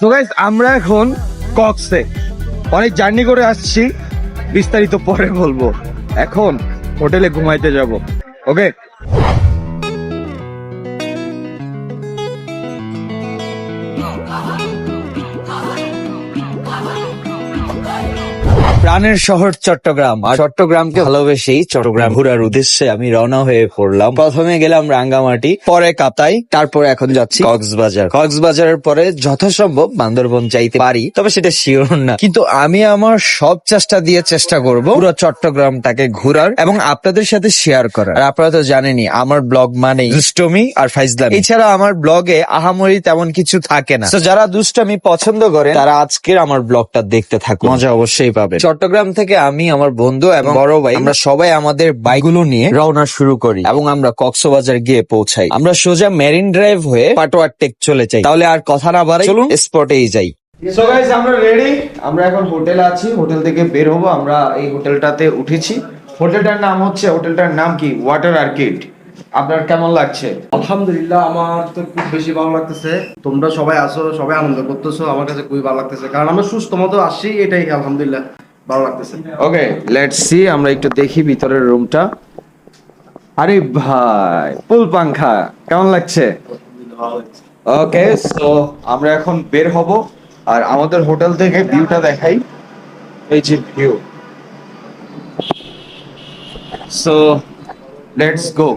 So guys আমরা এখন কক্সে। অনেক জার্নি করে আসছি, বিস্তারিত পরে বলব। এখন হোটেলে ঘুমাইতে যাব। ওকে প্রাণের শহর চট্টগ্রাম। আর চট্টগ্রামকে ভালোবেসেই চট্টগ্রাম ঘুরার উদ্দেশ্যে আমি রওনা হয়ে পড়লাম। প্রথমে গেলাম রাঙ্গামাটি, পরে কাতাই, তারপর এখন যাচ্ছি কক্সবাজার। কক্সবাজারের পরে যথাসম্ভব বান্দরবন যাইতে পারি, তবে সেটা শিওর না। কিন্তু আমি আমার সব চেষ্টা দিয়ে চেষ্টা করব পুরো চট্টগ্রামটাকে ঘুরার এবং আপনাদের সাথে শেয়ার করার। আর আপনারা তো জানেনই, আমার ব্লগ মানে দুষ্টমি আর ফাইজলামি। এছাড়া আমার ব্লগে আহামরি তেমন কিছু থাকে না। তো যারা দুষ্টমি পছন্দ করে তারা আজকের আমার ব্লগটা দেখতে থাকুন। মজা অবশ্যই পাবে চট্টগ্রাম থেকে আমি আমার বন্ধু এবং বড় ভাই আমরা সবাই আমাদের বাইকগুলো নিয়ে রওনা শুরু করি। এবং আমরা কক্সবাজার গিয়ে পৌঁছাই। আমরা সোজা মেরিন ড্রাইভ হয়ে পাটোয়ার টেক চলে যাই। তাহলে আর কথা না বাড়াই চলুন। স্পটেই যাই। সো গাইস আমরা রেডি আমরা এখন হোটেলে আছি। হোটেল থেকে বের হব। আমরা এই হোটেলটাতে উঠেছি। হোটেলটার নাম হচ্ছে হোটেলটার নাম কি? ওয়াটার আর্কিড আপনার কেমন লাগছে? আলহামদুলিল্লাহ আমার তো খুব বেশি ভালো লাগতেছে। তোমরা সবাই আসো সবাই আনন্দ করতেছো। আমার কাছে খুবই ভালো লাগতেছে। কারণ আমরা সুস্থ মতো আসছি এটাই আলহামদুলিল্লাহ। ভালো লাগতেছে। ওকে লেটস সি আমরা একটু দেখি ভিতরের রুমটা আরে ভাই ফুল পাংখা কেমন লাগছে? ওকে সো আমরা এখন বের হব, আর আমাদের হোটেল থেকে ভিউটা দেখাই। এই যে ভিউ সো লেটস গো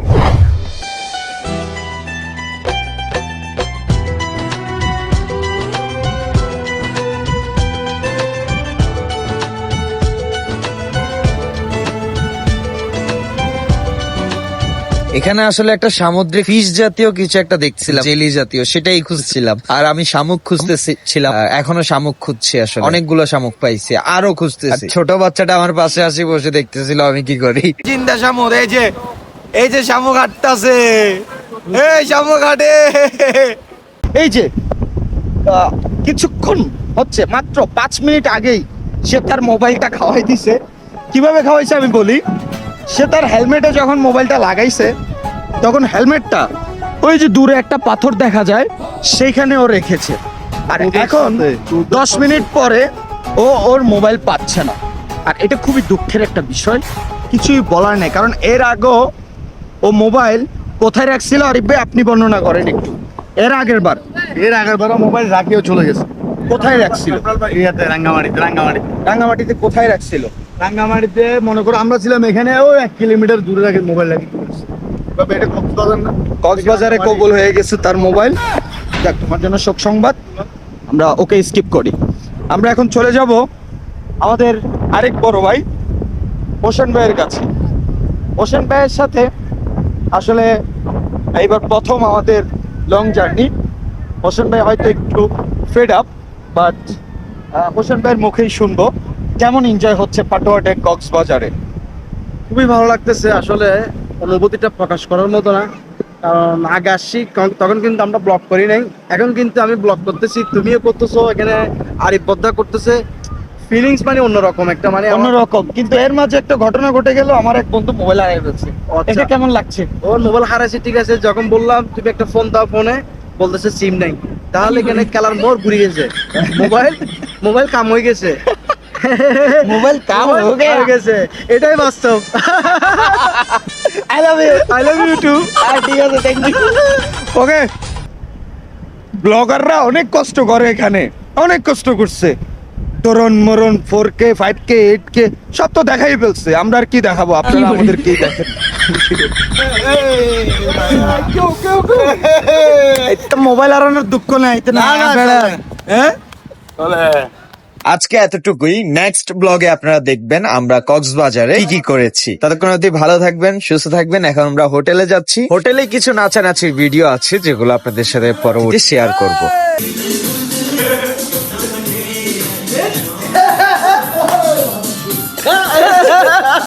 এখানে আসলে একটা সামুদ্রিক ফিশ জাতীয় কিছু একটা দেখছিলাম জেলি জাতীয় সেটাই খুঁজছিলাম। আর আমি শামুক খুঁজতেছিলাম এখনও শামুক খুঁজছি আসলে। অনেকগুলো শামুক পাইছি আরও খুঁজতেছি। ছোট বাচ্চাটা আমার পাশে আসি বসে দেখতেছিল আমি কি করি? চিন্তা শামুক এই যে এই যে শামুক হাঁটতাছে। এই শামুক হাঁটে। এই যে আহ, কিছুক্ষণ হচ্ছে মাত্র পাঁচ মিনিট আগেই সে তার মোবাইলটা খাওয়াই দিছে। কীভাবে খাওয়াইছে আমি বলি? সে তার হেলমেটে যখন মোবাইলটা লাগাইছে তখন হেলমেটটা ওই যে দূরে একটা পাথর দেখা যায় সেইখানে ও রেখেছে। আর এখন দশ মিনিট পরে ও ওর মোবাইল পাচ্ছে না। আর এটা খুবই দুঃখের একটা বিষয় কিছুই বলার নেই কারণ এর আগেও ও মোবাইল কোথায় রাখছিল? আরিফ ভাই আপনি বর্ণনা করেন একটু। এর আগের বার। এর আগের বার মোবাইল রাখিও চলে গেছে। কোথায় রাখছিল? রাঙ্গামাটিতে রাঙ্গামাটি রাঙ্গামাটিতে কোথায় রাখছিল? রাঙ্গামাটিতে মনে করো আমরা ছিলাম এখানে ও এক কিলোমিটার দূরে রাখে মোবাইল এটা কক্সবাজার কক্সবাজারে কবুল হয়ে গেছে তার মোবাইল যাক তোমার জন্য শোক সংবাদ। আমরা ওকে স্কিপ করি। আমরা এখন চলে যাব আমাদের আরেক বড় ভাই হোসেন ভাইয়ের কাছে। হোসেন ভাইয়ের সাথে আসলে এইবার প্রথম আমাদের লং জার্নি হোসেন ভাই হয়তো একটু ফেড আপ বাট হোসেন ভাইয়ের মুখেই শুনব। কেমন এনজয় হচ্ছে পাটোয়াটে কক্সবাজারে? খুবই ভালো লাগতেছে। আসলে অনুভূতিটা প্রকাশ করার মতো না। কারণ আগে আসছি তখন- কিন্তু আমরা ব্লগ করি নাই। এখন কিন্তু আমি ব্লগ করতেছি তুমিও করতেছো এখানে আরিফ বদ্ধা করতেছে। ফিলিংস মানে অন্যরকম একটা মানে অন্যরকম কিন্তু এর মাঝে একটা ঘটনা ঘটে গেল আমার এক বন্ধু মোবাইল হারিয়ে ফেলছে। আচ্ছা। এটা কেমন লাগছে? ওর মোবাইল হারাইছে ঠিক আছে যখন বললাম তুমি একটা ফোন দাও ফোনে বলতেছে সিম নাই। তাহলে এখানে খেলার মোড় ঘুরে গেছে মোবাইল মোবাইল কাম হয়ে গেছে। মোবাইল কাম হয়ে গেছে। এটাই বাস্তব। I love you I love you too ঠিক আছে থ্যাংক ইউ ওকে ব্লগাররা অনেক কষ্ট করে এখানে। অনেক কষ্ট করছে। তরুণ মরণ four K five K eight K সব তো দেখাই ফেলছে। আমরা আর কি দেখাবো? আপনারা আমাদের কি দেখেন। মোবাইল হারানোর দুঃখ নাই না হ্যাঁ? আজকে এতটুকুই নেক্সট ব্লগে আপনারা দেখবেন আমরা কক্সবাজারে কি কি করেছি। ততক্ষণ অবধি ভালো থাকবেন, সুস্থ থাকবেন। এখন আমরা হোটেলে যাচ্ছি। হোটেলে কিছু নাচানাচির ভিডিও আছে যেগুলো আপনাদের সাথে পরবর্তী শেয়ার করব।